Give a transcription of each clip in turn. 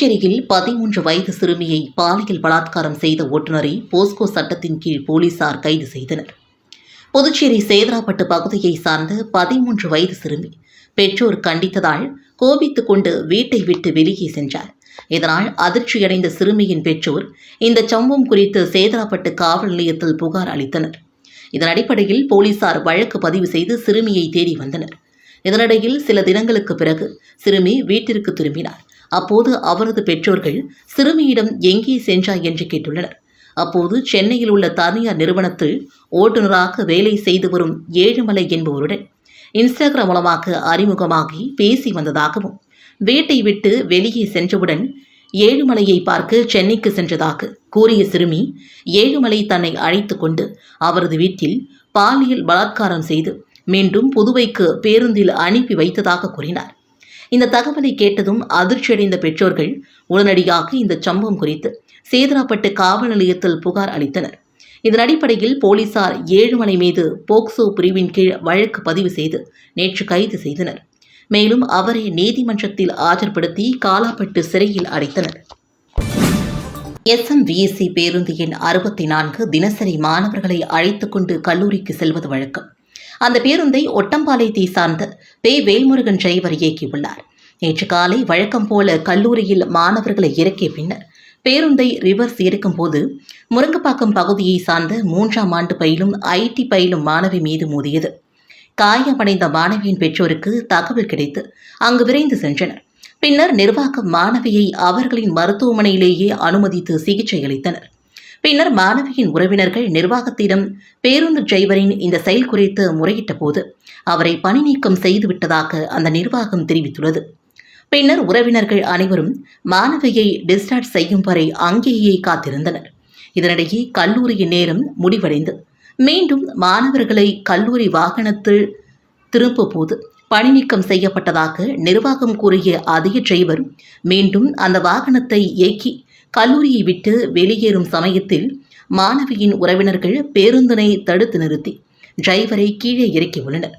புதுச்சேரியில் பதிமூன்று வயது சிறுமியை பாலியல் பலாத்காரம் செய்த ஓட்டுநரை போஸ்கோ சட்டத்தின் கீழ் போலீசார் கைது செய்தனர். புதுச்சேரி சேதராப்பட்டு பகுதியை சார்ந்த பதிமூன்று வயது சிறுமி பெற்றோர் கண்டித்ததால் கோபித்துக் கொண்டு வீட்டை விட்டு வெளியே சென்றார். இதனால் அதிர்ச்சியடைந்த சிறுமியின் பெற்றோர் இந்த சம்பவம் குறித்து சேதராப்பட்டு காவல் நிலையத்தில் புகார் அளித்தனர். இதன் அடிப்படையில் போலீசார் வழக்கு பதிவு செய்து சிறுமியை தேடி வந்தனர். இதனிடையில் சில தினங்களுக்கு பிறகு சிறுமி வீட்டிற்கு திரும்பினார். அப்போது அவரது பெற்றோர்கள் சிறுமியிடம் எங்கே சென்றாய்? என்று கேட்டுள்ளனர். அப்போது சென்னையில் உள்ள தனியார் நிறுவனத்தில் ஓட்டுநராக வேலை செய்து வரும் ஏழுமலை என்பவருடன் இன்ஸ்டாகிராம் மூலமாக அறிமுகமாகி பேசி வந்ததாகவும் வீட்டை விட்டு வெளியே சென்றவுடன் ஏழுமலையை பார்க்க சென்னைக்கு சென்றதாக கூறிய சிறுமி ஏழுமலை தன்னை அழைத்து கொண்டு அவரது வீட்டில் பாலியல் பலாத்காரம் செய்து மீண்டும் புதுவைக்கு பேருந்தில் அனுப்பி வைத்ததாக கூறினார். இந்த தகவலை கேட்டதும் அதிர்ச்சியடைந்த பெற்றோர்கள் உடனடியாக இந்த சம்பவம் குறித்து சேதராப்பட்டு காவல் நிலையத்தில் புகார் அளித்தனர். இதன் அடிப்படையில் போலீசார் ஏழுமலை மீது போக்சோ பிரிவின் கீழ் வழக்கு பதிவு செய்து நேற்று கைது செய்தனர். மேலும் அவரை நீதிமன்றத்தில் ஆஜர்படுத்தி காலாப்பட்டு சிறையில் அடைத்தனர். எஸ்எம்விஎஸ்சி பேருந்து எண் அறுபத்தி நான்கு தினசரி மாணவர்களை அழைத்துக்கொண்டு கல்லூரிக்கு செல்வது வழக்கம். அந்த பேருந்தை ஒட்டம்பாளையத்தை சார்ந்த பே வேல்முருகன் டிரைவர் இயக்கியுள்ளார். நேற்று காலை வழக்கம் போல கல்லூரியில் மாணவர்களை இறக்கிய பின்னர் பேருந்தை ரிவர்ஸ் எடுக்கும்போது முருங்கப்பாக்கம் பகுதியை சார்ந்த மூன்றாம் ஆண்டு பயிலும் ஐடி பயிலும் மாணவி மீது மோதியது. காயமடைந்த மாணவியின் பெற்றோருக்கு தகவல் கிடைத்து அங்கு விரைந்து சென்றனர். பின்னர் நிர்வாகம் மாணவியை அவர்களின் மருத்துவமனையிலேயே அனுமதித்து சிகிச்சை அளித்தனர். பின்னர் மாணவியின் உறவினர்கள் நிர்வாகத்திடம் பேருந்து டிரைவரின் இந்த செயல் குறித்து முறையிட்ட போது அவரை பணி நீக்கம் செய்துவிட்டதாக அந்த நிர்வாகம் தெரிவித்துள்ளது. பின்னர் உறவினர்கள் அனைவரும் மாணவியை டிஸ்சார்ஜ் செய்யும் வரை அங்கேயே காத்திருந்தனர். இதனிடையே கல்லூரியின் நேரம் முடிவடைந்து மீண்டும் மாணவர்களை கல்லூரி வாகனத்தில் திரும்ப போது பணிநீக்கம் செய்யப்பட்டதாக நிர்வாகம் கூறிய அதிக டிரைவர் மீண்டும் அந்த வாகனத்தை இயக்கி கல்லூரியை விட்டு வெளியேறும் சமயத்தில் மாணவியின் உறவினர்கள் பேருந்தினை தடுத்து நிறுத்தி டிரைவரை கீழே இறக்கியுள்ளனர்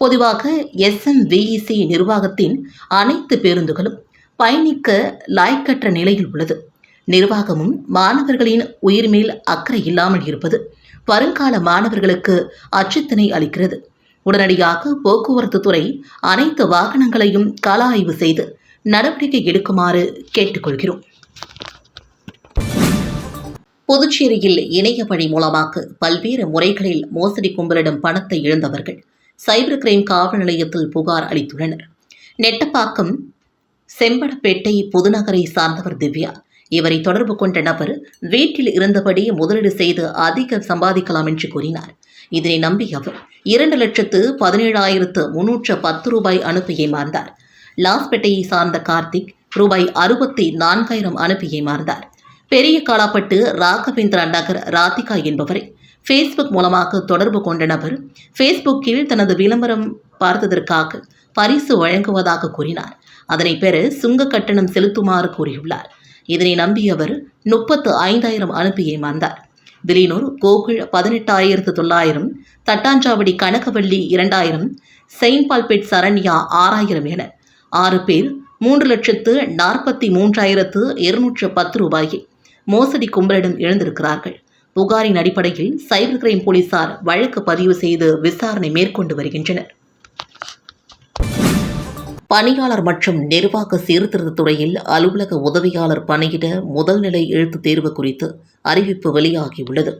பொதுவாக எஸ்எம்விஇசி நிர்வாகத்தின் அனைத்து பேருந்துகளும் பயணிக்க லாய்க்கற்ற நிலையில் உள்ளது. நிர்வாகமும் மாணவர்களின் உயிர்மேல் அக்கறை இல்லாமல் இருப்பது வருங்கால மாணவர்களுக்கு அச்சத்தினை அளிக்கிறது. உடனடியாக போக்குவரத்து துறை அனைத்து வாகனங்களையும் கள ஆய்வு செய்து நடவடிக்கை எடுக்குமாறு கேட்டுக்கொள்கிறோம். புதுச்சேரியில் இணைய வழி மூலமாக பல்வேறு முறைகளில் மோசடி கும்பலிடம் பணத்தை இழந்தவர்கள். சைபர் கிரைம் காவல் நிலையத்தில் புகார் அளித்துள்ளனர். நெட்டப்பாக்கம் செம்படப்பேட்டை புதுநகரை சார்ந்தவர் திவ்யா. இவரை தொடர்பு கொண்ட நபர் வீட்டில் இருந்தபடி முதலீடு செய்து அதிக சம்பாதிக்கலாம் என்று கூறினார். இதனை நம்பி அவர் இரண்டு லட்சத்து பதினேழாயிரத்து முன்னூற்று பத்து ரூபாய் அனுப்பி ஏமாந்தார் லாஸ்பேட்டையை சார்ந்த கார்த்திக் ரூபாய் அறுபத்தி நான்காயிரம் அனுப்பி ஏமாந்தார் பெரிய காலாப்பட்டு ராகவேந்திரா நகர் ராதிகா என்பவரை ஃபேஸ்புக் மூலமாக தொடர்பு கொண்ட நபர் ஃபேஸ்புக்கில் தனது விளம்பரம் பார்த்ததற்காக பரிசு வழங்குவதாக கூறினார். அதனை பெற சுங்க கட்டணம் செலுத்துமாறு கூறியுள்ளார். இதனை நம்பியவர் முப்பத்து ஐந்தாயிரம் அனுப்பி ஏமாந்தார். விலினூர் கோகுல் பதினெட்டாயிரத்து தொள்ளாயிரம் தட்டாஞ்சாவடி கனகவள்ளி இரண்டாயிரம் செயின்ட் பால்பேட் சரண்யா ஆறாயிரம் என ஆறு பேர் மூன்று லட்சத்து நாற்பத்தி மூன்றாயிரத்து இருநூற்று பத்து ரூபாயை மோசடி கும்பலிடம் எழுந்திருக்கிறார்கள். புகாரின் அடிப்படையில் சைபர் கிரைம் போலீசார் வழக்கு பதிவு செய்து விசாரணை மேற்கொண்டு வருகின்றனர். பணியாளர் மற்றும் நிர்வாக சீர்திருத்த துறையில் அலுவலக உதவியாளர் பணியிட முதல்நிலை எழுத்துத் தேர்வு குறித்து அறிவிப்பு வெளியாகியுள்ளது.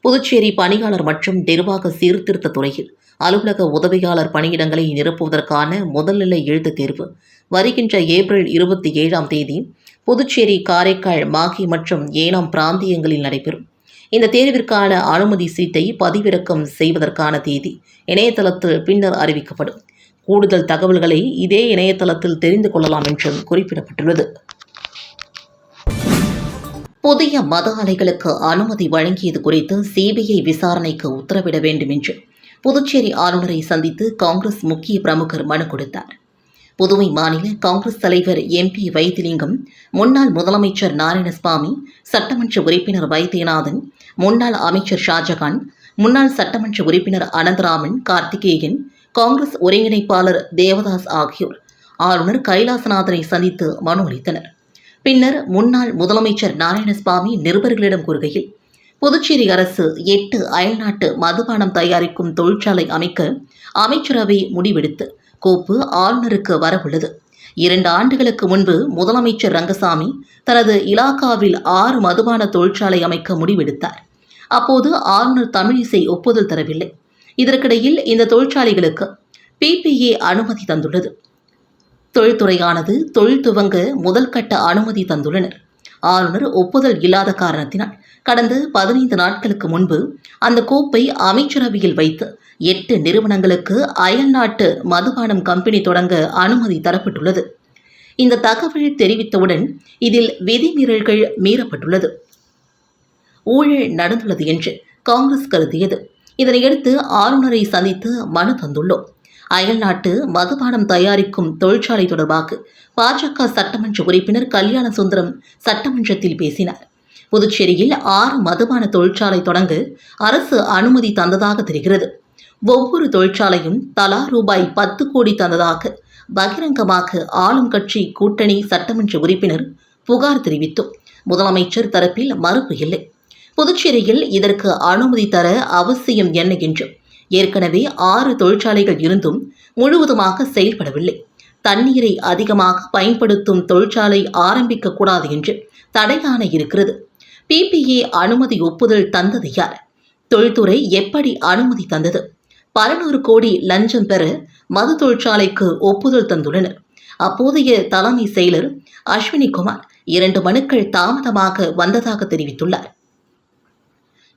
புதுச்சேரி பணியாளர் மற்றும் நிர்வாக சீர்திருத்த துறையில் அலுவலக உதவியாளர் பணியிடங்களை நிரப்புவதற்கான முதல்நிலை எழுத்துத் தேர்வு வருகின்ற ஏப்ரல் இருபத்தி ஏழாம் தேதி புதுச்சேரி காரைக்கால் மாகி மற்றும் ஏனாம் பிராந்தியங்களில் நடைபெறும். இந்த தேர்விற்கான அனுமதி சீட்டை பதிவிறக்கம் செய்வதற்கான தேதி இணையதளத்தில் பின்னர் அறிவிக்கப்படும். கூடுதல் தகவல்களை இதே இணையதளத்தில் தெரிந்து கொள்ளலாம் என்றும் குறிப்பிடப்பட்டுள்ளது. புதிய மத அலைகளுக்கு அனுமதி வழங்கியது குறித்து சிபிஐ விசாரணைக்கு உத்தரவிட வேண்டும் என்று புதுச்சேரி ஆளுநரை சந்தித்து காங்கிரஸ் முக்கிய பிரமுகர் மனு கொடுத்தார். புதுவை மாநில காங்கிரஸ் தலைவர் எம்பி வைத்திலிங்கம் முன்னாள் முதலமைச்சர் நாராயணசாமி சட்டமன்ற உறுப்பினர் வைத்தியநாதன் முன்னாள் அமைச்சர் ஷாஜகான் முன்னாள் சட்டமன்ற உறுப்பினர் அனந்தராமன் கார்த்திகேயன் காங்கிரஸ் ஒருங்கிணைப்பாளர் தேவதாஸ் ஆகியோர். ஆளுநர் கைலாசநாதனை சந்தித்து மனு அளித்தனர். பின்னர் முன்னாள் முதலமைச்சர் நாராயணசாமி நிருபர்களிடம் கூறுகையில் புதுச்சேரி அரசு எட்டு அயல்நாட்டு மதுபானம் தயாரிக்கும் தொழிற்சாலை அமைக்க அமைச்சரவை முடிவெடுத்து கோப்பு ஆளுநருக்கு வரவுள்ளது. இரண்டு ஆண்டுகளுக்கு முன்பு முதலமைச்சர் ரங்கசாமி தனது இலாக்காவில் ஆறு மதுபான தொழிற்சாலை அமைக்க முடிவெடுத்தார். அப்போது ஆளுநர் தமிழிசை ஒப்புதல் தரவில்லை. இதற்கிடையில் இந்த தொழிற்சாலைகளுக்கு பிபிஏ அனுமதி தந்துள்ளது. தொழில்துறையானது தொழில் துவங்க முதல் கட்ட அனுமதி தந்துள்ளனர். ஆளுநர் ஒப்புதல் இல்லாத காரணத்தினால். கடந்த பதினைந்து நாட்களுக்கு முன்பு அந்த கோப்பை அமைச்சரவையில் வைத்து எட்டு நிறுவனங்களுக்கு அயல்நாட்டு மதுபானம் கம்பெனி தொடங்க அனுமதி தரப்பட்டுள்ளது. இந்த தகவல் தெரிவித்தவுடன் இதில் விதிமீறல்கள் மீறப்பட்டுள்ளது. ஊழல் நடந்துள்ளது என்று காங்கிரஸ் கருதியது. இதனையடுத்து ஆளுநரை சந்தித்து மனு தந்துள்ளோம். அயல்நாட்டு மதுபானம் தயாரிக்கும் தொழிற்சாலை தொடர்பாக பாஜக சட்டமன்ற உறுப்பினர் கல்யாண சுந்தரம் சட்டமன்றத்தில் பேசினார். புதுச்சேரியில் ஆறு மதுபான தொழிற்சாலை தொடங்க அரசு அனுமதி தந்ததாக தெரிகிறது. ஒவ்வொரு தொழிற்சாலையும் தலா ரூபாய் பத்து கோடி தந்ததாக பகிரங்கமாக ஆளும் கட்சி கூட்டணி சட்டமன்ற உறுப்பினர் புகார் தெரிவித்தும். முதலமைச்சர் தரப்பில் மறுப்பு இல்லை. புதுச்சேரியில் இதற்கு அனுமதி தர அவசியம் என்ன என்றும் ஏற்கனவே ஆறு தொழிற்சாலைகள் இருந்தும் முழுவதுமாக செயல்படவில்லை. தண்ணீரை அதிகமாக பயன்படுத்தும் தொழிற்சாலை ஆரம்பிக்க கூடாது என்று தடையான இருக்கிறது. பிபிஏ அனுமதி ஒப்புதல் தந்தது யார்? தொழில்துறை எப்படி அனுமதி தந்தது? பலநூறு கோடி லஞ்சம் பெற மது தொழிற்சாலைக்கு ஒப்புதல் தந்துள்ளனர். அப்போதைய தலைமை செயலர் அஸ்வினி குமார் இரண்டு மனுக்கள் தாமதமாக வந்ததாக தெரிவித்துள்ளார்.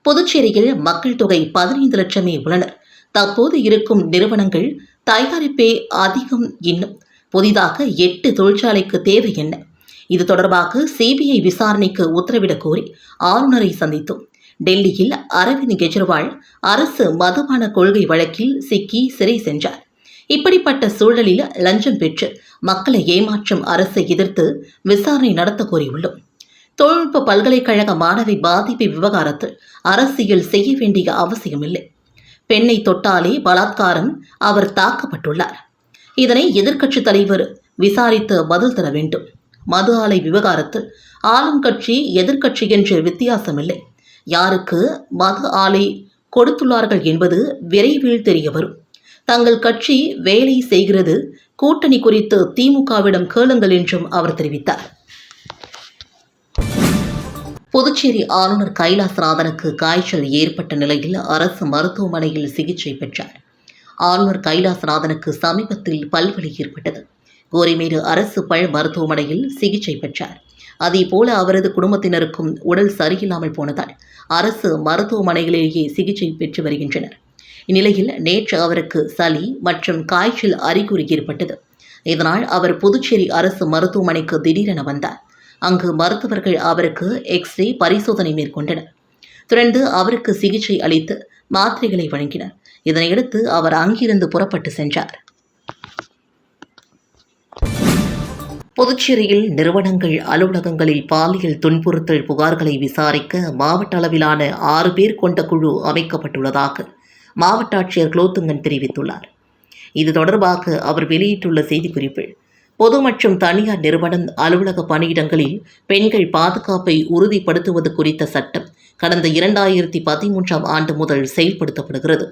புதுச்சேரியில் மக்கள் தொகை பதினைந்து லட்சமே உள்ளனர். தற்போது இருக்கும் நிறுவனங்கள் தயாரிப்பே அதிகம் இன்னும். புதிதாக எட்டு தொழிற்சாலைக்கு தேவை என்ன? இது தொடர்பாக சிபிஐ விசாரணைக்கு உத்தரவிடக் கோரி ஆளுநரை சந்தித்தோம். டெல்லியில் அரவிந்த் கெஜ்ரிவால் அரசு மதுபான கொள்கை வழக்கில் சிக்கி சிறை சென்றார். இப்படிப்பட்ட சூழலில் லஞ்சம் பெற்று மக்களை ஏமாற்றும் அரசை எதிர்த்து விசாரணை நடத்த கோரியுள்ளோம். தொழில்நுட்ப பல்கலைக்கழக மாணவி பாதிப்பு விவகாரத்தில் அரசியல் செய்ய வேண்டிய அவசியமில்லை. பெண்ணை தொட்டாலே பலாத்காரம் அவர் தாக்கப்பட்டுள்ளார். இதனை எதிர்க்கட்சித் தலைவர் விசாரித்து பதில் தர வேண்டும். மது ஆலை விவகாரத்தில் ஆளும் கட்சி எதிர்க்கட்சி என்ற வித்தியாசமில்லை. யாருக்கு மது ஆலை கொடுத்துள்ளார்கள் என்பது விரைவில் தெரிய வரும். தங்கள் கட்சி வேலை செய்கிறது கூட்டணி குறித்து திமுகவிடம் கேளுங்கள் என்றும் அவர் தெரிவித்தார். புதுச்சேரி ஆளுநர் கைலாசநாதனுக்கு காய்ச்சல் ஏற்பட்ட நிலையில் அரசு மருத்துவமனையில் சிகிச்சை பெற்றார். ஆளுநர் கைலாசநாதனுக்கு சமீபத்தில் பல்வலி ஏற்பட்டது. கோரிமேடு அரசு பல் மருத்துவமனையில் சிகிச்சை பெற்றார். அதேபோல அவரது குடும்பத்தினருக்கும் உடல் சரியில்லாமல் போனதால் அரசு மருத்துவமனைகளிலேயே சிகிச்சை பெற்று வருகின்றனர். இந்நிலையில் நேற்று அவருக்கு சளி மற்றும் காய்ச்சல் அறிகுறி ஏற்பட்டது. இதனால் அவர் புதுச்சேரி அரசு மருத்துவமனைக்கு திடீரென வந்தார். அங்கு மருத்துவர்கள் அவருக்கு எக்ஸ்ரே பரிசோதனை மேற்கொண்டனர். தொடர்ந்து அவருக்கு சிகிச்சை அளித்து மாத்திரைகளை வழங்கினர். இதனையடுத்து அவர் அங்கிருந்து புறப்பட்டு சென்றார். புதுச்சேரியில் நிறுவனங்கள் அலுவலகங்களில் பாலியல் துன்புறுத்தல் புகார்களை விசாரிக்க மாவட்ட அளவிலான ஆறு பேர் கொண்ட குழு அமைக்கப்பட்டுள்ளதாக மாவட்ட ஆட்சியர் குலோத்துங்கன் தெரிவித்துள்ளார். இது தொடர்பாக அவர் வெளியிட்டுள்ள செய்திக்குறிப்பில் பொது மற்றும் தனியார் நிறுவனம் அலுவலக பணியிடங்களில் பெண்கள் பாதுகாப்பை உறுதிப்படுத்துவது குறித்த சட்டம் கடந்த இரண்டாயிரத்தி பதிமூன்றாம் ஆண்டு முதல் செயல்படுத்தப்படுகிறது.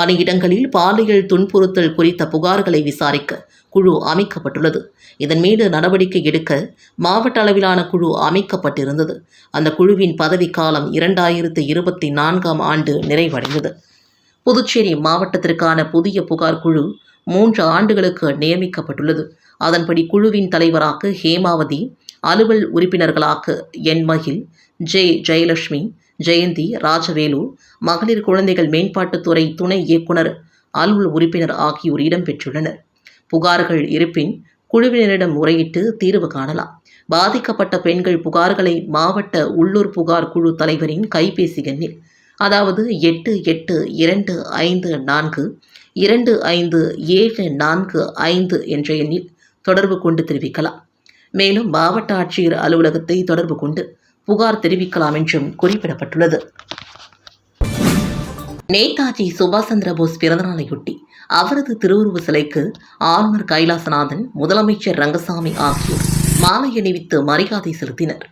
பணியிடங்களில் பாலியல் துன்புறுத்தல் குறித்த புகார்களை விசாரிக்க குழு அமைக்கப்பட்டுள்ளது. இதன் மீது நடவடிக்கை எடுக்க மாவட்ட அளவிலான குழு அமைக்கப்பட்டிருந்தது. அந்த குழுவின் பதவிக்காலம் இரண்டாயிரத்து இருபத்தி நான்காம் ஆண்டு நிறைவடைந்தது. புதுச்சேரி மாவட்டத்திற்கான புதிய புகார் குழு மூன்று ஆண்டுகளுக்கு நியமிக்கப்பட்டுள்ளது. அதன்படி குழுவின் தலைவராக ஹேமாவதி அலுவல் உறுப்பினர்களாக என் மகில் ஜே ஜெயலட்சுமி ஜெயந்தி ராஜவேலு மகளிர் குழந்தைகள் மேம்பாட்டுத்துறை துணை இயக்குனர் அலுவல் உறுப்பினர் ஆகியோர் இடம்பெற்றுள்ளனர் புகார்கள் இருப்பின் குழுவினரிடம் முறையிட்டு தீர்வு காணலாம். பாதிக்கப்பட்ட பெண்கள் புகார்களை மாவட்ட உள்ளூர் புகார் குழு தலைவரின் கைபேசி எண்ணில் அதாவது எட்டு எட்டு இரண்டு ஐந்து நான்கு இரண்டு ஐந்து ஏழு நான்கு ஐந்து என்ற எண்ணில் தொடர்பு கொண்டு தெரிவிக்கலாம். மேலும் மாவட்ட ஆட்சியர் அலுவலகத்தை தொடர்பு கொண்டு புகார் தெரிவிக்கலாம் என்றும் குறிப்பிடப்பட்டுள்ளது. நேதாஜி சுபாஷ் சந்திர போஸ் பிறந்தநாளையொட்டி அவரது திருவுருவ சிலைக்கு ஆளுநர் கைலாசநாதன் முதலமைச்சர் ரங்கசாமி ஆகியோர் மாலை அணிவித்து மரியாதை செலுத்தினர்.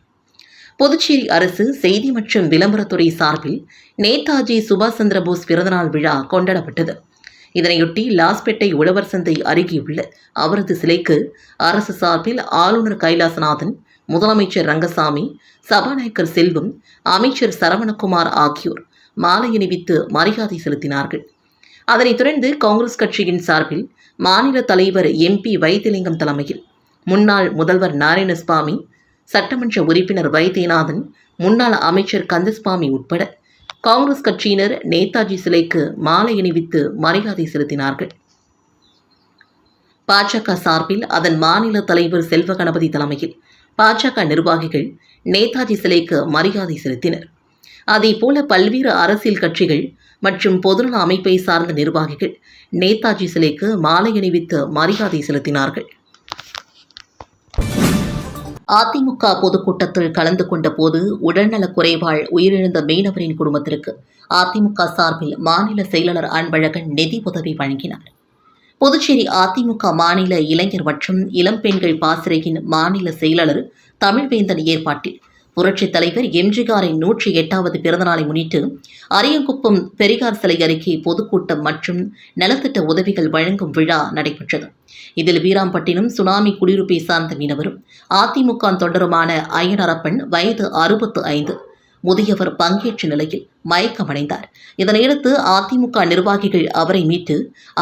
புதுச்சேரி அரசு செய்தி மற்றும் விளம்பரத்துறை சார்பில் நேதாஜி சுபாஷ் சந்திரபோஸ் பிறந்தநாள் விழா கொண்டாடப்பட்டது. இதனையொட்டி லாஸ்பேட்டை உழவர் சந்தை அருகேயுள்ள அவரது சிலைக்கு அரசு சார்பில் ஆளுநர் கைலாசநாதன் முதலமைச்சர் ரங்கசாமி சபாநாயகர் செல்வம் அமைச்சர் சரவணகுமார் ஆகியோர் மாலை அணிவித்து மரியாதை செலுத்தினார்கள். அதனைத் தொடர்ந்து காங்கிரஸ் கட்சியின் சார்பில் மாநில தலைவர் எம்பி வைத்திலிங்கம் தலைமையில் முன்னாள் முதல்வர் நாராயணசுவாமி சட்டமன்ற உறுப்பினர் வைத்தியநாதன் முன்னாள் அமைச்சர் கந்தசுவாமி உட்பட காங்கிரஸ் கட்சியினர் நேதாஜி சிலைக்கு மாலை அணிவித்து மரியாதை செலுத்தினார்கள். பாஜக சார்பில் அதன் மாநில தலைவர் செல்வ கணபதி தலைமையில் பாஜக நிர்வாகிகள் நேதாஜி சிலைக்கு மரியாதை செலுத்தினர். அதேபோல பல்வேறு அரசியல் கட்சிகள் மற்றும் பொதுநல அமைப்பை சார்ந்த நிர்வாகிகள் நேதாஜி சிலைக்கு மாலை அணிவித்து மரியாதை செலுத்தினார்கள். அதிமுக பொதுக்கூட்டத்தில் கலந்து கொண்ட போது உடல்நலக் குறைவால் உயிரிழந்த மீனவரின் குடும்பத்திற்கு அதிமுக சார்பில் மாநில செயலாளர் அன்பழகன் நிதி உதவி வழங்கினார். புதுச்சேரி அதிமுக மாநில இளைஞர் மற்றும் இளம்பெண்கள் பாசிரையின் மாநில செயலாளர் தமிழ்வேந்தன் ஏற்பாட்டில் புரட்சித் தலைவர் எம்ஜிஆரின் நூற்றி எட்டாவது பிறந்தநாளை முன்னிட்டு அரியங்குப்பம் பெரியார் சிலை அருகே பொதுக்கூட்டம் மற்றும் நலத்திட்ட உதவிகள் வழங்கும் விழா நடைபெற்றது. இதில் வீராம்பட்டினம் சுனாமி குடியிருப்பை சார்ந்த மீனவரும் அதிமுக தொண்டருமான ஐயனரப்பன் வயது அறுபத்து ஐந்து முதியவர் பங்கேற்ற நிலையில் மயக்கமடைந்தார். இதனையடுத்து அதிமுக நிர்வாகிகள் அவரை மீட்டு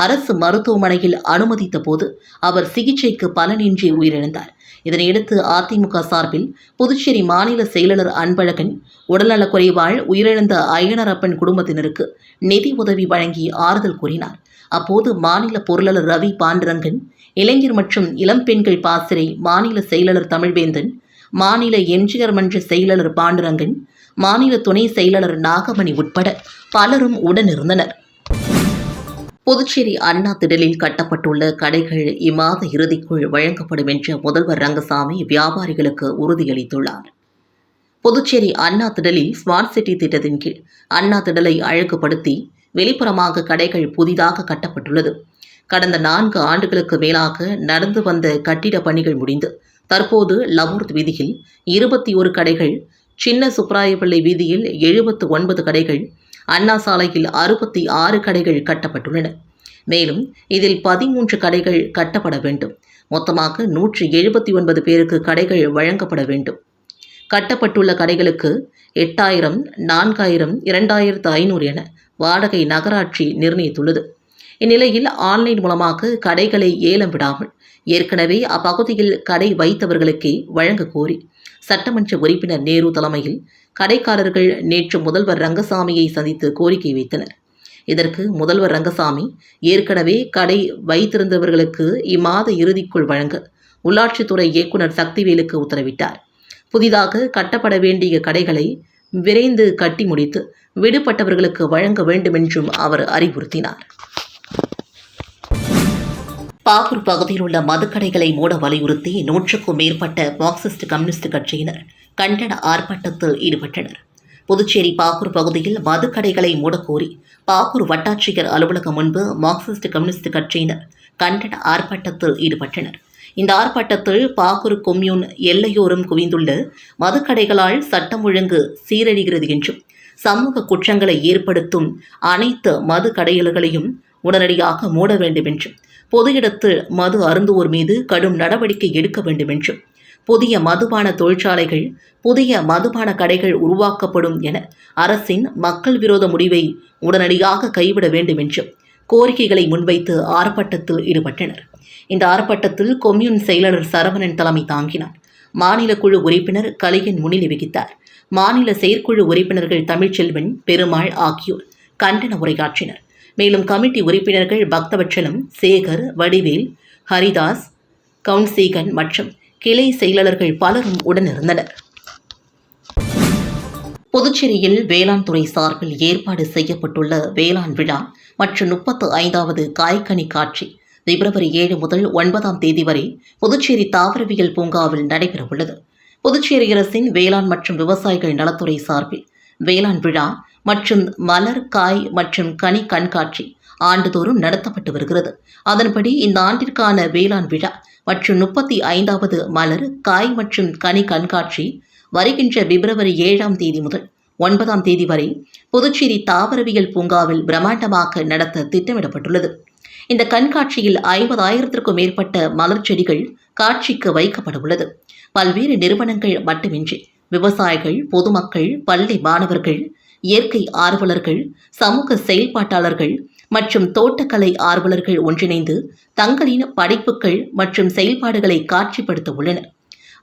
அரசு மருத்துவமனையில் அனுமதித்த போது அவர் சிகிச்சைக்கு பலனின்றி உயிரிழந்தார். இதனையடுத்து அதிமுக சார்பில் புதுச்சேரி மாநில செயலாளர் அன்பழகன் உடல்நலக் குறைவால் உயிரிழந்த அய்யனரப்பன் குடும்பத்தினருக்கு நிதி உதவி வழங்கி ஆறுதல் கூறினார். அப்போது மாநில பொருளாளர் ரவி பாண்டரங்கன் இளைஞர் மற்றும் இளம் பெண்கள் பாசிரை மாநில செயலாளர் தமிழ்வேந்தன் மாநில எம்ஜிஆர் மன்ற செயலாளர் பாண்டுரங்கன் மாநில துணை செயலாளர் நாகமணி உட்பட பலரும் உடனிருந்தனர். புதுச்சேரி அண்ணா திடலில் கட்டப்பட்டுள்ள கடைகள் இம்மாத இறுதிக்குள் வழங்கப்படும் என்று முதல்வர் ரங்கசாமி வியாபாரிகளுக்கு உறுதியளித்துள்ளார். புதுச்சேரி அண்ணா திடலில் ஸ்மார்ட் சிட்டி திட்டத்தின் கீழ் அண்ணா திடலை அழகுபடுத்தி வெளிப்புறமாக கடைகள் புதிதாக கட்டப்பட்டுள்ளது. கடந்த நான்கு ஆண்டுகளுக்கு மேலாக நடந்து வந்த கட்டிட பணிகள் முடிந்து தற்போது லவூர்த் வீதியில் இருபத்தி ஒரு கடைகள் சின்ன சுப்ராயப்பள்ளி வீதியில் எழுபத்து ஒன்பது கடைகள் அண்ணா சாலையில் அறுபத்தி ஆறு கடைகள் கட்டப்பட்டுள்ளன. மேலும் இதில் பதிமூன்று கடைகள் கட்டப்பட வேண்டும். மொத்தமாக நூற்றி எழுபத்தி ஒன்பது பேருக்கு கடைகள் வழங்கப்பட வேண்டும். கட்டப்பட்டுள்ள கடைகளுக்கு எட்டாயிரம் நான்காயிரம் இரண்டாயிரத்து ஐநூறு என வாடகை நகராட்சி நிர்ணயித்துள்ளது. இந்நிலையில் ஆன்லைன் மூலமாக கடைகளை ஏலம் விடாமல் ஏற்கனவே அப்பகுதியில் கடை வைத்தவர்களுக்கே வழங்க கோரி சட்டமன்ற உறுப்பினர் நேரு தலைமையில் கடைக்காரர்கள் நேற்று முதல்வர் ரங்கசாமியை சந்தித்து கோரிக்கை வைத்தனர். இதற்கு முதல்வர் ரங்கசாமி ஏற்கனவே கடை வைத்திருந்தவர்களுக்கு இம்மாத இறுதிக்குள் வழங்க உள்ளாட்சித்துறை இயக்குனர் சக்திவேலுக்கு உத்தரவிட்டார். புதிதாக கட்டப்பட வேண்டிய கடைகளை விரைந்து கட்டி முடித்து விடுபட்டவர்களுக்கு வழங்க வேண்டுமென்றும் அவர் அறிவுறுத்தினார். பாகூர் பகுதியில் உள்ள மதுக்கடைகளை மூட வலியுறுத்தி நூற்றுக்கும் மேற்பட்ட மார்க்சிஸ்ட் கம்யூனிஸ்ட் கட்சியினர் கண்டன ஆர்ப்பாட்டத்தில் ஈடுபட்டனர். புதுச்சேரி பாகூர் பகுதியில் மதுக்கடைகளை மூடக்கோரி பாகூர் வட்டாட்சியர் அலுவலகம் முன்பு மார்க்சிஸ்ட் கம்யூனிஸ்ட் கட்சியினர் கண்டன ஆர்ப்பாட்டத்தில் ஈடுபட்டனர். இந்த ஆர்ப்பாட்டத்தில் பாகூர் கொம்யூன் எல்லையோரம் குவிந்துள்ள மதுக்கடைகளால் சட்டம் ஒழுங்கு சீரழிகிறது என்றும் சமூக குற்றங்களை ஏற்படுத்தும் அனைத்து மது கடைகளையும் உடனடியாக மூட வேண்டும் என்றும் பொது இடத்தில் மது அருந்துவோர் மீது கடும் நடவடிக்கை எடுக்க வேண்டும் என்றும் புதிய மதுபான தொழிற்சாலைகள் புதிய மதுபான கடைகள் உருவாக்கப்படும் என அரசின் மக்கள் விரோத முடிவை உடனடியாக கைவிட வேண்டும் என்றும் கோரிக்கைகளை முன்வைத்து ஆர்ப்பாட்டத்தில் ஈடுபட்டனர். இந்த ஆர்ப்பாட்டத்தில் கொம்யூன் செயலாளர் சரவணன் தலைமை தாங்கினார். மாநில குழு உறுப்பினர் கலையன் முன்னிலை வகித்தார். மாநில செயற்குழு உறுப்பினர்கள் தமிழ்ச்செல்வன் பெருமாள் ஆகியோர் கண்டன உரையாற்றினர். மேலும் கமிட்டி உறுப்பினர்கள் பக்தவச்சலம் சேகர் வடிவேல் ஹரிதாஸ் கவுன்சீகன் மற்றும் கிளை செயலாளர்கள் பலரும் உடனிருந்தனர். புதுச்சேரியில் வேளாண் துறை சார்பில் ஏற்பாடு செய்யப்பட்டுள்ள வேளாண் விழா மற்றும் முப்பத்து ஐந்தாவது காய்கனி காட்சி பிப்ரவரி ஏழு முதல் ஒன்பதாம் தேதி வரை புதுச்சேரி தாவரவியல் பூங்காவில் நடைபெறவுள்ளது. புதுச்சேரி அரசின் வேளாண் மற்றும் விவசாயிகள் நலத்துறை சார்பில் வேளாண் விழா மற்றும் மலர் காய் மற்றும் கனி கண்காட்சி ஆண்டுதோறும் நடத்தப்பட்டு வருகிறது. அதன்படி இந்த ஆண்டிற்கான வேளாண் விழா மற்றும் முப்பத்தி ஐந்தாவது மலர் காய் மற்றும் கனி கண்காட்சி வருகின்ற பிப்ரவரி ஏழாம் தேதி முதல் ஒன்பதாம் தேதி வரை புதுச்சேரி தாவரவியல் பூங்காவில் பிரம்மாண்டமாக நடத்த திட்டமிடப்பட்டுள்ளது. இந்த கண்காட்சியில் ஐம்பதாயிரத்திற்கும் மேற்பட்ட மலர் செடிகள் காட்சிக்கு வைக்கப்பட உள்ளது. பல்வேறு நிறுவனங்கள் மட்டுமின்றி விவசாயிகள் பொதுமக்கள் பள்ளி மாணவர்கள் இயற்கை ஆர்வலர்கள் சமூக செயல்பாட்டாளர்கள் மற்றும் தோட்டக்கலை ஆர்வலர்கள் ஒன்றிணைந்து தங்களின் படைப்புகள் மற்றும் செயல்பாடுகளை காட்சிப்படுத்த உள்ளனர்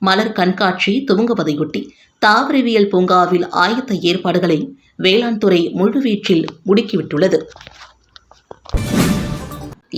மலர் கண்காட்சி துவங்குவதையொட்டி தாவரவியல் பூங்காவில் ஆயத்த ஏற்பாடுகளை வேளாண் துறை முழுவீச்சில் முடுக்கிவிட்டுள்ளது.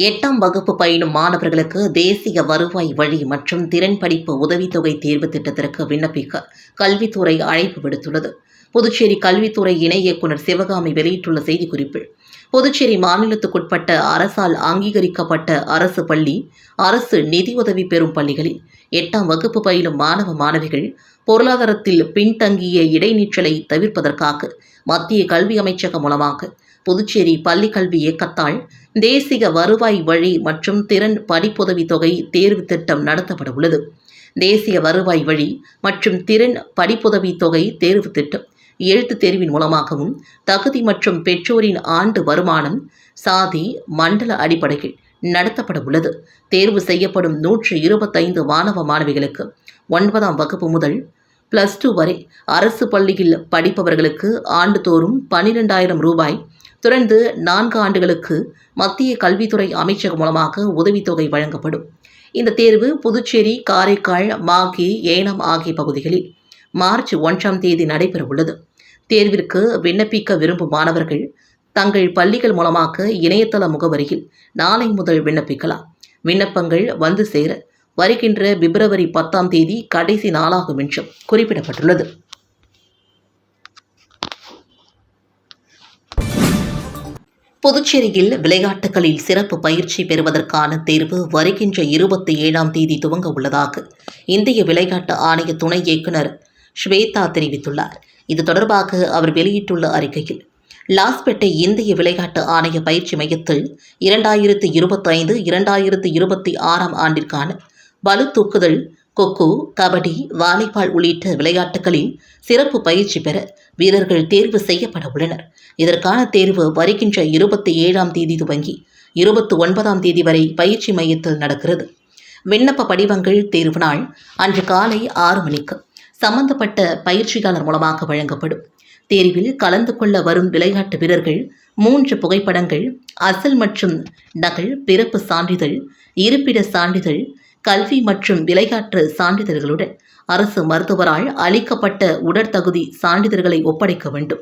எட்டாம் வகுப்பு பயிலும் மாணவர்களுக்கு தேசிய வருவாய் வழி மற்றும் திறன் படிப்பு உதவித்தொகை தேர்வு திட்டத்திற்கு விண்ணப்பிக்க கல்வித்துறை அழைப்பு விடுத்துள்ளது. புதுச்சேரி கல்வித்துறை இணை இயக்குநர் சிவகாமி வெளியிட்டுள்ள செய்திக்குறிப்பில் புதுச்சேரி மாநிலத்துக்குட்பட்ட அரசால் அங்கீகரிக்கப்பட்ட அரசு பள்ளி அரசு நிதியுதவி பெறும் பள்ளிகளில் எட்டாம் வகுப்பு பயிலும் மாணவ மாணவிகள் பொருளாதாரத்தில் பின்தங்கிய இடைநீச்சலை தவிர்ப்பதற்காக மத்திய கல்வி அமைச்சகம் மூலமாக புதுச்சேரி பள்ளி கல்வி இயக்கத்தால் தேசிய வருவாய் வழி மற்றும் திறன் படிப்புதவி தொகை தேர்வு திட்டம் நடத்தப்பட உள்ளது தேசிய வருவாய் வழி மற்றும் திறன் படிப்புதவி தொகை தேர்வு திட்டம் எழுத்துத் தேர்வின் மூலமாகவும் தகுதி மற்றும் பெற்றோரின் ஆண்டு வருமானம் சாதி மண்டல அடிப்படையில் நடத்தப்பட உள்ளது. தேர்வு செய்யப்படும் நூற்று இருபத்தைந்து மாணவ மாணவிகளுக்கு ஒன்பதாம் வகுப்பு முதல் பிளஸ் டூ வரை அரசு பள்ளியில் படிப்பவர்களுக்கு ஆண்டுதோறும் பன்னிரெண்டாயிரம் ரூபாய் தொடர்ந்து நான்கு ஆண்டுகளுக்கு மத்திய கல்வித்துறை அமைச்சகம் மூலமாக உதவித்தொகை வழங்கப்படும். இந்த தேர்வு புதுச்சேரி காரைக்கால் மாகி ஏனம் ஆகிய பகுதிகளில் மார்ச் ஒன்றாம் தேதி நடைபெறவுள்ளது. தேர்விற்கு விண்ணப்பிக்க விரும்பும் மாணவர்கள் தங்கள் பள்ளிகள் மூலமாக இணையதள முகவரியில் நாளை முதல் விண்ணப்பிக்கலாம். விண்ணப்பங்கள் வந்து சேர வருகின்ற பிப்ரவரி பத்தாம் தேதி கடைசி நாளாகும் என்றும் குறிப்பிடப்பட்டுள்ளது. புதுச்சேரியில் விளையாட்டுகளில் சிறப்பு பயிற்சி பெறுவதற்கான தேர்வு வருகின்ற இருபத்தி ஏழாம் தேதி துவங்க உள்ளதாக இந்திய விளையாட்டு ஆணைய துணை இயக்குநர் ஸ்வேதா தெரிவித்துள்ளார். இது தொடர்பாக அவர் வெளியிட்டுள்ள அறிக்கையில் லாஸ்பேட்டை இந்திய விளையாட்டு ஆணைய பயிற்சி மையத்தில் இரண்டாயிரத்தி இருபத்தைந்து இரண்டாயிரத்தி இருபத்தி ஆறாம் ஆண்டிற்கான பளு தூக்குதல் கொக்கோ கபடி வாலிபால் உள்ளிட்ட விளையாட்டுகளில் சிறப்பு பயிற்சி பெற வீரர்கள் தேர்வு செய்யப்பட உள்ளனர். இதற்கான தேர்வு வருகின்ற இருபத்தி ஏழாம் தேதி துவங்கி இருபத்தி ஒன்பதாம் தேதி வரை பயிற்சி மையத்தில் நடக்கிறது. விண்ணப்ப படிவங்கள் தேர்வு நாள் அன்று காலை ஆறு மணிக்கு. சம்பந்தப்பட்ட பயிற்சியாளர் மூலமாக வழங்கப்படும். தேர்வில் கலந்து கொள்ள வரும் விளையாட்டு வீரர்கள் மூன்று புகைப்படங்கள் அசல் மற்றும் நகல் பிறப்பு சான்றிதழ் இருப்பிட சான்றிதழ் கல்வி மற்றும் விளையாட்டு சான்றிதழ்களுடன் அரசு மருத்துவரால் அளிக்கப்பட்ட உடற்தகுதி சான்றிதழ்களை ஒப்படைக்க வேண்டும்.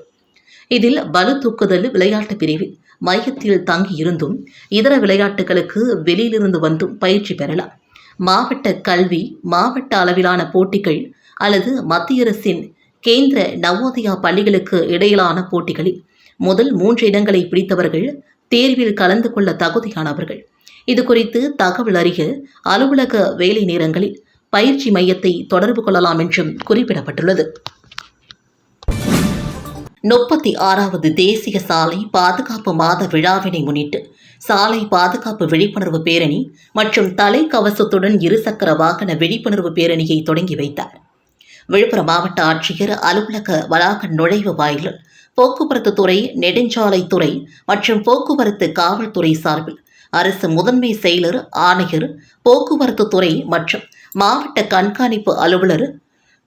இதில் பலு தூக்குதல் விளையாட்டு பிரிவில் மையத்தில் தங்கியிருந்தும் இதர விளையாட்டுகளுக்கு வெளியிலிருந்து வந்தும் பயிற்சி பெறலாம். மாவட்ட கல்வி மாவட்ட அளவிலான போட்டிகள் அல்லது மத்திய அரசின் கேந்திர நவோதயா பள்ளிகளுக்கு இடையிலான போட்டிகளில் முதல் மூன்று இடங்களை பிடித்தவர்கள் தேர்வில் கலந்து கொள்ள தகுதியானவர்கள். இது குறித்து தகவல் அறிய அலுவலக வேலை நேரங்களில் பயிற்சி மையத்தை தொடர்பு கொள்ளலாம் என்றும் குறிப்பிடப்பட்டுள்ளது. முப்பத்தி ஆறாவது தேசிய சாலை பாதுகாப்பு மாத விழாவினை முன்னிட்டு சாலை பாதுகாப்பு விழிப்புணர்வு பேரணி மற்றும் தலைக்கவசத்துடன் இருசக்கர வாகன விழிப்புணர்வு பேரணியை தொடங்கி வைத்தார். விழுப்புரம் மாவட்ட ஆட்சியர் அலுவலக வளாக நுழைவு வாயிலில் போக்குவரத்து துறை நெடுஞ்சாலைத்துறை மற்றும் போக்குவரத்து காவல்துறை சார்பில் அரசு முதன்மை செயலர் ஆணையர் போக்குவரத்து துறை மற்றும் மாவட்ட கண்காணிப்பு அலுவலர்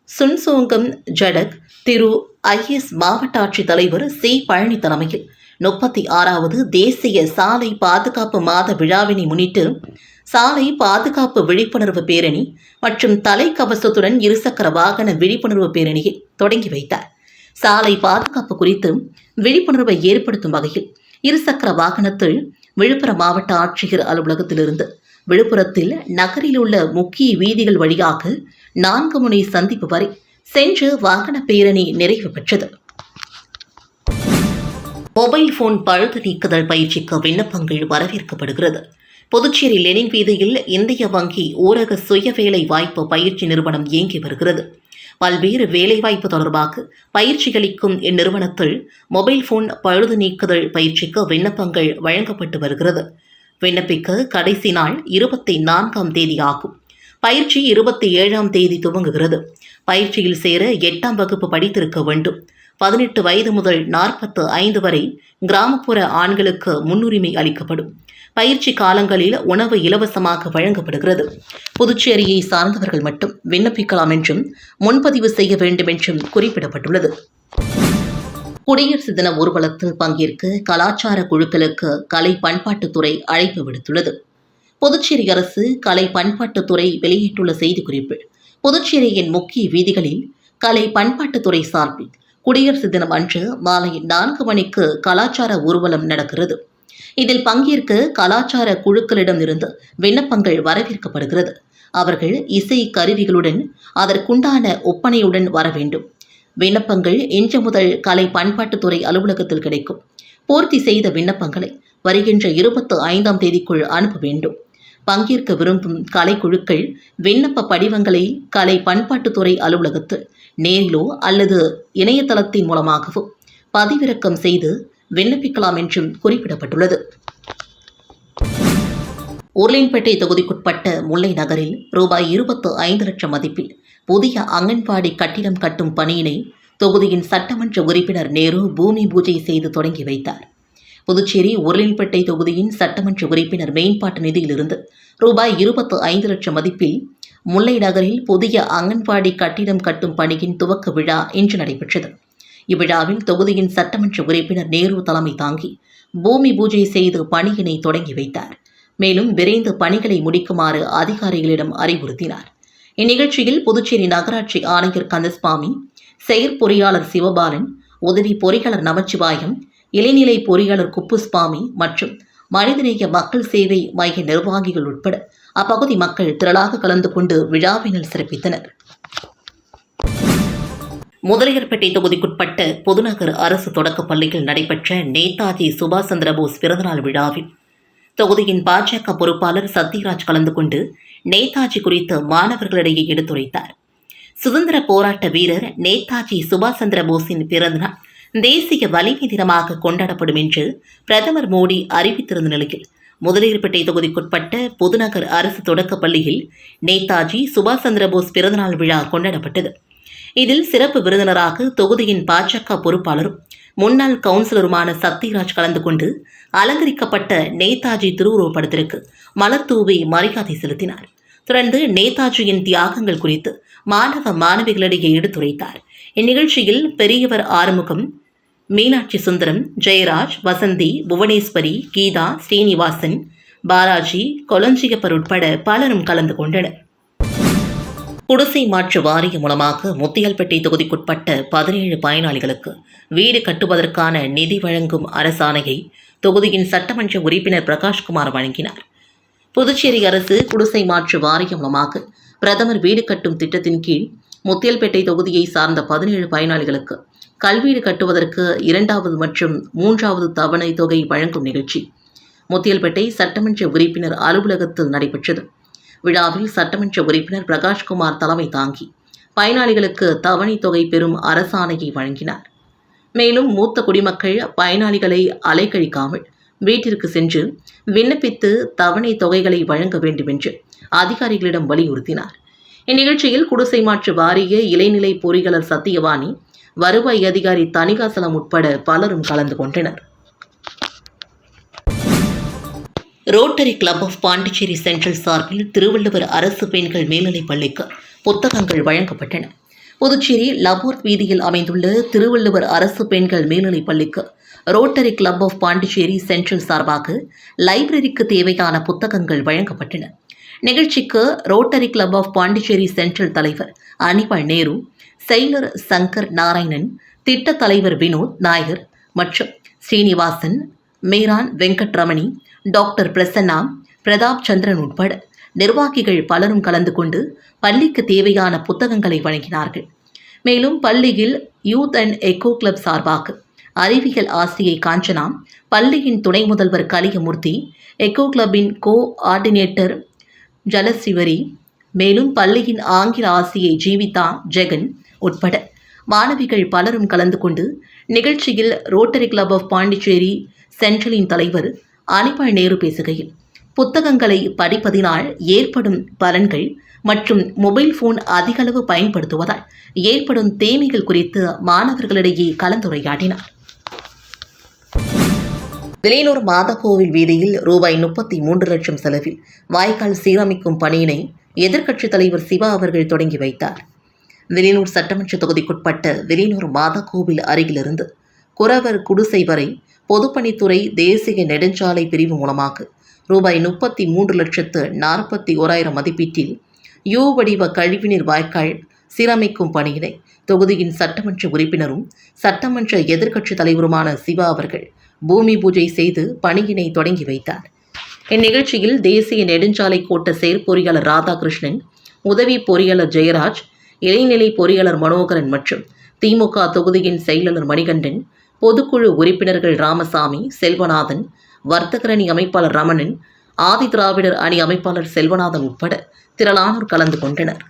சுன்சோங்கம் ஜடக் திரு ஐஎஸ் மாவட்ட ஆட்சித் தலைவர் சி பழனி தலைமையில் முப்பத்தி ஆறாவது தேசிய சாலை பாதுகாப்பு மாத விழாவினை முன்னிட்டு சாலை பாதுகாப்பு விழிப்புணர்வு பேரணி மற்றும் தலைக்கவசத்துடன் இருசக்கர வாகன விழிப்புணர்வு பேரணியை தொடங்கி வைத்தார். சாலை பாதுகாப்பு குறித்து விழிப்புணர்வை ஏற்படுத்தும் வகையில் இருசக்கர வாகனத்தில் விழுப்புரம் மாவட்ட ஆட்சியர் அலுவலகத்திலிருந்து விழுப்புரத்தில் நகரில் உள்ள முக்கிய வீதிகள் வழியாக நான்கு முனை சந்திப்பு வரை சென்று வாகன பேரணி நிறைவு பெற்றது. மொபைல் போன் பழுது நீக்குதல் பயிற்சிக்கு விண்ணப்பங்கள் வரவேற்கப்படுகிறது. புதுச்சேரி லெனின் வீதியில் இந்திய வங்கி ஊரக சுய வேலை வாய்ப்பு பயிற்சி நிறுவனம் இயங்கி வருகிறது. பல்வேறு வேலைவாய்ப்பு தொடர்பாக பயிற்சி அளிக்கும் இந்நிறுவனத்தில் மொபைல் போன் பழுது நீக்குதல் பயிற்சிக்கு விண்ணப்பங்கள் வழங்கப்பட்டு வருகிறது. விண்ணப்பிக்க கடைசி நாள் இருபத்தி நான்காம் தேதி ஆகும். பயிற்சி இருபத்தி ஏழாம் தேதி துவங்குகிறது. பயிற்சியில் சேர எட்டாம் வகுப்பு படித்திருக்க வேண்டும். பதினெட்டு வயது முதல் நாற்பத்து ஐந்து வரை கிராமப்புற ஆண்களுக்கு முன்னுரிமை அளிக்கப்படும். பயிற்சி காலங்களில் உணவு இலவசமாக வழங்கப்படுகிறது. புதுச்சேரியை சார்ந்தவர்கள் மட்டும் விண்ணப்பிக்கலாம் என்றும் முன்பதிவு செய்ய வேண்டும் என்றும் குறிப்பிடப்பட்டுள்ளது. குடியரசு தின ஊர்வலத்தில் பங்கேற்க கலாச்சார குழுக்களுக்கு கலை பண்பாட்டுத்துறை அழைப்பு விடுத்துள்ளது. புதுச்சேரி அரசு கலை பண்பாட்டுத்துறை வெளியிட்டுள்ள செய்திக்குறிப்பில் புதுச்சேரியின் முக்கிய வீதிகளில் கலை பண்பாட்டுத்துறை சார்பில் குடியரசு தினம் அன்று மாலை நான்கு மணிக்கு கலாச்சார ஊர்வலம் நடக்கிறது. இதில் பங்கேற்க கலாச்சார குழுக்களிடமிருந்து விண்ணப்பங்கள் வரவேற்கப்படுகிறது. அவர்கள் இசை கருவிகளுடன் அதற்குண்டான ஒப்பனையுடன் வர வேண்டும். விண்ணப்பங்கள் இன்று முதல் கலை பண்பாட்டுத்துறை அலுவலகத்தில் கிடைக்கும். பூர்த்தி செய்த விண்ணப்பங்களை வருகின்ற இருபத்து ஐந்தாம் தேதிக்குள் அனுப்ப வேண்டும். பங்கேற்க விரும்பும் கலைக்குழுக்கள் விண்ணப்ப படிவங்களை கலை பண்பாட்டுத்துறை அலுவலகத்தில் நேரிலோ அல்லது இணையதளத்தின் மூலமாகவோ பதிவிறக்கம் செய்து விண்ணப்பிக்கலாம் என்றும் குறிப்பிடப்பட்டுள்ளது. உருளைன்பேட்டை தொகுதிக்குட்பட்ட முல்லை நகரில் ரூபாய் இருபத்து ஐந்து லட்சம் மதிப்பில் புதிய அங்கன்வாடி கட்டிடம் கட்டும் பணியினை தொகுதியின் சட்டமன்ற உறுப்பினர் நேரு பூமி பூஜை செய்து தொடங்கி வைத்தார். புதுச்சேரி உருளைன்பேட்டை தொகுதியின் சட்டமன்ற உறுப்பினர் மேம்பாட்டு நிதியிலிருந்து ரூபாய் இருபத்து ஐந்து லட்சம் மதிப்பில் முல்லை நகரில் புதிய அங்கன்வாடி கட்டிடம் கட்டும் பணியின் துவக்க விழா இன்று நடைபெற்றது. இவ்விழாவில் தொகுதியின் சட்டமன்ற உறுப்பினர் நேரு தலைமை தாங்கி பூமி பூஜை செய்து பணியினை தொடங்கி வைத்தார். மேலும் விரைந்து பணிகளை முடிக்குமாறு அதிகாரிகளிடம் அறிவுறுத்தினார். இந்நிகழ்ச்சியில் புதுச்சேரி நகராட்சி ஆணையர் கந்தசுவாமி செயற்பொறியாளர் சிவபாலன் உதவி பொறியாளர் நமச்சிவாயம் இளைநிலை பொறியாளர் குப்புசுவாமி மற்றும் மனிதநேய மக்கள் சேவை மைய நிர்வாகிகள் உட்பட அப்பகுதி மக்கள் திரளாக கலந்து கொண்டு விழாவினர் சிறப்பித்தனர். முதலியார்பேட்டை தொகுதிக்குட்பட்ட பொதுநகர் அரசு தொடக்கப் பள்ளியில் நடைபெற்ற நேதாஜி சுபாஷ் சந்திரபோஸ் பிறந்தநாள் விழாவில் தொகுதியின் பாஜக பொறுப்பாளர் சத்யராஜ் கலந்து கொண்டு நேதாஜி குறித்து மாணவர்களிடையே எடுத்துரைத்தார். சுதந்திர போராட்ட வீரர் நேதாஜி சுபாஷ் சந்திரபோஸின் பிறந்தநாள் தேசிய வலிமை தினமாக கொண்டாடப்படும் என்று பிரதமர் மோடி அறிவித்திருந்த நிலையில் முதலியர்பேட்டை தொகுதிக்குட்பட்ட பொதுநகர் அரசு தொடக்கப் பள்ளியில் நேதாஜி சுபாஷ் சந்திரபோஸ் பிறந்தநாள் விழா கொண்டாடப்பட்டது. இதில் சிறப்பு விருந்தினராக தொகுதியின் பாஜக பொறுப்பாளரும் முன்னாள் கவுன்சிலருமான சத்யராஜ் கலந்து கொண்டு அலங்கரிக்கப்பட்ட நேதாஜி திருவுருவப்படத்திற்கு மலர் தூவி மரியாதை செலுத்தினார். தொடர்ந்து நேதாஜியின் தியாகங்கள் குறித்து மாணவ மாணவிகளிடையே எடுத்துரைத்தார். இந்நிகழ்ச்சியில் பெரியவர் ஆறுமுகம் மீனாட்சி சுந்தரம் ஜெயராஜ் வசந்தி புவனேஸ்வரி கீதா ஸ்ரீனிவாசன் பாலாஜி கொலஞ்சியப்பர் உட்பட பலரும் கலந்து கொண்டனர். குடிசை மாற்று வாரியம் மூலமாக முத்தியால்பேட்டை தொகுதிக்குட்பட்ட பதினேழு பயனாளிகளுக்கு வீடு கட்டுவதற்கான நிதி வழங்கும் அரசாணையை தொகுதியின் சட்டமன்ற உறுப்பினர் பிரகாஷ்குமார் வழங்கினார். புதுச்சேரி அரசு குடிசை மாற்று வாரியம் மூலமாக பிரதமர் வீடு கட்டும் திட்டத்தின் கீழ் முத்தியல்பேட்டை தொகுதியை சார்ந்த பதினேழு பயனாளிகளுக்கு கல்வீடு கட்டுவதற்கு இரண்டாவது மற்றும் மூன்றாவது தவணை தொகை வழங்கும் நிகழ்ச்சி முத்தியல்பேட்டை சட்டமன்ற உறுப்பினர் அலுவலகத்தில் நடைபெற்றது. விழாவில் சட்டமன்ற உறுப்பினர் பிரகாஷ்குமார் தலைமை தாங்கி பயனாளிகளுக்கு தவணை தொகை பெறும் அரசாணையை வழங்கினார். மேலும் மூத்த குடிமக்கள் பயனாளிகளை அலைக்கழிக்காமல் வீட்டிற்கு சென்று விண்ணப்பித்து தவணை தொகைகளை வழங்க வேண்டும் என்று அதிகாரிகளிடம் வலியுறுத்தினார். இந்நிகழ்ச்சியில் குடிசை மாற்று வாரிய இளைநிலை பொறியாளர் சத்தியவாணி வருவாய் அதிகாரி தணிகாசலம் உட்பட பலரும் கலந்து கொண்டனர். Rotary club of Pondicherry central சார்பில் திருவள்ளுவர் அரசு பெண்கள் மேல்நிலைப் பள்ளிக்கு புத்தகங்கள் வழங்கப்பட்டன. புதுச்சேரி லபோர்ட் வீதியில் அமைந்துள்ள திருவள்ளுவர் அரசு பெண்கள் மேல்நிலைப் பள்ளிக்கு Rotary club of Pondicherry central சார்பாக லைப்ரரிக்கு தேவையான புத்தகங்கள் வழங்கப்பட்டன. நிகழ்ச்சிக்கு Rotary club of Pondicherry central தலைவர் அனிபால் நேரு செயலர் சங்கர் நாராயணன் திட்ட தலைவர் வினோத் நாயர் மற்றும் ஸ்ரீனிவாசன் மேரான் வெங்கட்ரமணி டாக்டர் பிரசன்னா பிரதாப் சந்திரன் உட்பட நிர்வாகிகள் பலரும் கலந்து கொண்டு பள்ளிக்கு தேவையான புத்தகங்களை வழங்கினார்கள். மேலும் பள்ளியில் யூத் அண்ட் எக்கோ கிளப் சார்பாக அறிவியல் ஆசிரியை காஞ்சனா பள்ளியின் துணை முதல்வர் கலியமூர்த்தி எக்கோ கிளப்பின் கோ ஆர்டினேட்டர் ஜலசிவரி மேலும் பள்ளியின் ஆங்கில ஆசிரியை ஜீவிதா ஜெகன் உட்பட மாணவிகள் பலரும் கலந்து கொண்டு நிகழ்ச்சியில் ரோட்டரி கிளப் ஆஃப் பாண்டிச்சேரி சென்ட்ரலின் தலைவர் அனிபாள் நேரு பேசுகையில் புத்தகங்களை படிப்பதினால் ஏற்படும் பலன்கள் மற்றும் மொபைல் போன் அதிகளவு பயன்படுத்துவதால் ஏற்படும் தீமைகள் குறித்து மாணவர்களிடையே கலந்துரையாடினார். விலையூர் மாதக்கோவில் வீதியில் ரூபாய் முப்பத்தி மூன்று லட்சம் செலவில் வாய்க்கால் சீரமைக்கும் பணியினை எதிர்க்கட்சித் தலைவர் சிவா அவர்கள் தொடங்கி வைத்தார். வெளியூர் சட்டமன்ற தொகுதிக்குட்பட்ட வெளியூர் மாதா கோவில் அருகிலிருந்து குறவர் குடிசை வரை பொதுப்பணித்துறை தேசிய நெடுஞ்சாலை பிரிவு மூலமாக ரூபாய் முப்பத்தி மூன்று லட்சத்து நாற்பத்தி ஓராயிரம் மதிப்பீட்டில் யூ வடிவ கழிவுநீர் வாய்க்கால் சீரமைக்கும் பணியினை தொகுதியின் சட்டமன்ற உறுப்பினரும் சட்டமன்ற எதிர்க்கட்சித் தலைவருமான சிவா அவர்கள் பூமி பூஜை செய்து பணியினை தொடங்கி வைத்தார். இந்நிகழ்ச்சியில் தேசிய நெடுஞ்சாலை கோட்ட செயற்பொறியாளர் ராதாகிருஷ்ணன் உதவி பொறியாளர் ஜெயராஜ் இளைநிலை பொறியாளர் மனோகரன் மற்றும் திமுக தொகுதியின் செயலாளர் மணிகண்டன் பொதுக்குழு உறுப்பினர்கள் ராமசாமி செல்வநாதன் வர்த்தகரணி அமைப்பாளர் ரமணன் ஆதி திராவிடர் அணி அமைப்பாளர் செல்வநாதன் உட்பட திரளானோர் கலந்து கொண்டனர்.